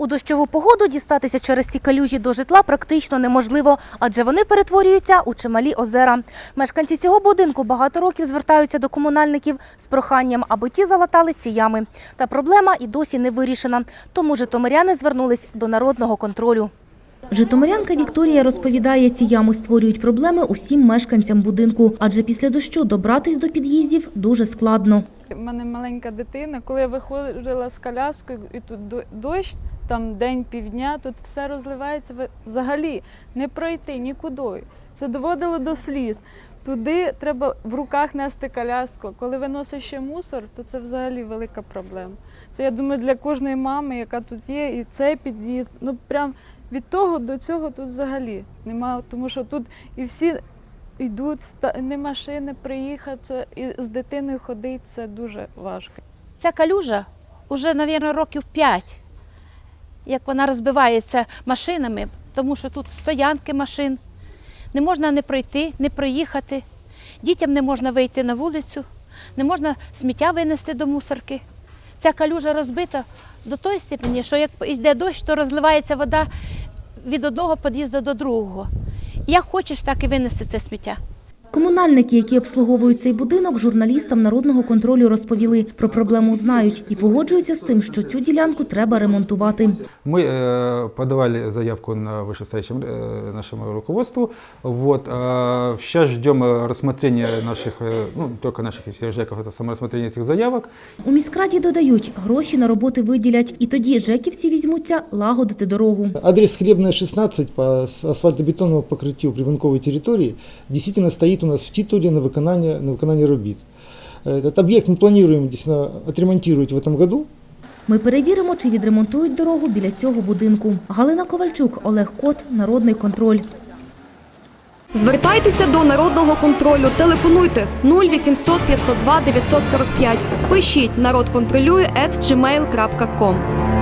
У дощову погоду дістатися через ці калюжі до житла практично неможливо, адже вони перетворюються у чималі озера. Мешканці цього будинку багато років звертаються до комунальників з проханням, аби ті залатали ці ями. Та проблема і досі не вирішена. Тому житомиряни звернулись до народного контролю. Житомирянка Вікторія розповідає, ці ями створюють проблеми усім мешканцям будинку, адже після дощу добратись до під'їздів дуже складно. У мене маленька дитина. Коли я виходила з коляскою, і тут до- дощ, там день півдня, тут все розливається взагалі не пройти нікуди. Це доводило до сліз. Туди треба в руках нести коляску. Коли виносиш ще мусор, то це взагалі велика проблема. Це я думаю для кожної мами, яка тут є, і цей під'їзд. Ну прям від того до цього тут взагалі немає, тому що тут і всі йдуть, не машини приїхати, і з дитиною ходити це дуже важко. Ця калюжа вже, мабуть, років 5, як вона розбивається машинами, тому що тут стоянки машин. Не можна не пройти, не проїхати. Дітям не можна вийти на вулицю, не можна сміття винести до мусорки. Ця калюжа розбита до тої степені, що як йде дощ, то розливається вода від одного під'їзду до другого. Як хочеш, так і винести це сміття. Комунальники, які обслуговують цей будинок, журналістам народного контролю розповіли про проблему знають і погоджуються з тим, що цю ділянку треба ремонтувати. Мы э, подавали заявку на вышестоящем э, нашему руководству. Вот, э, сейчас ждем э, рассмотрения наших, э, ну, только наших и всех ЖЭКов, это саморассмотрение этих заявок. У міськраді додають, гроші на роботи виділять, і тоді жеківці візьмуться лагодити дорогу. Адрес Хлебная, 16 по с- асфальтобетонному покрытию прибунковой территории действительно стоит у нас в титуле на выконание, на выконание робит. Этот объект мы планируем действительно отремонтировать в этом году. Ми перевіримо, чи відремонтують дорогу біля цього будинку. Галина Ковальчук, Олег Кот, Народний контроль. Звертайтеся до народного контролю. Телефонуйте 0800 502 945. Пишіть народ контролює at gmail.com.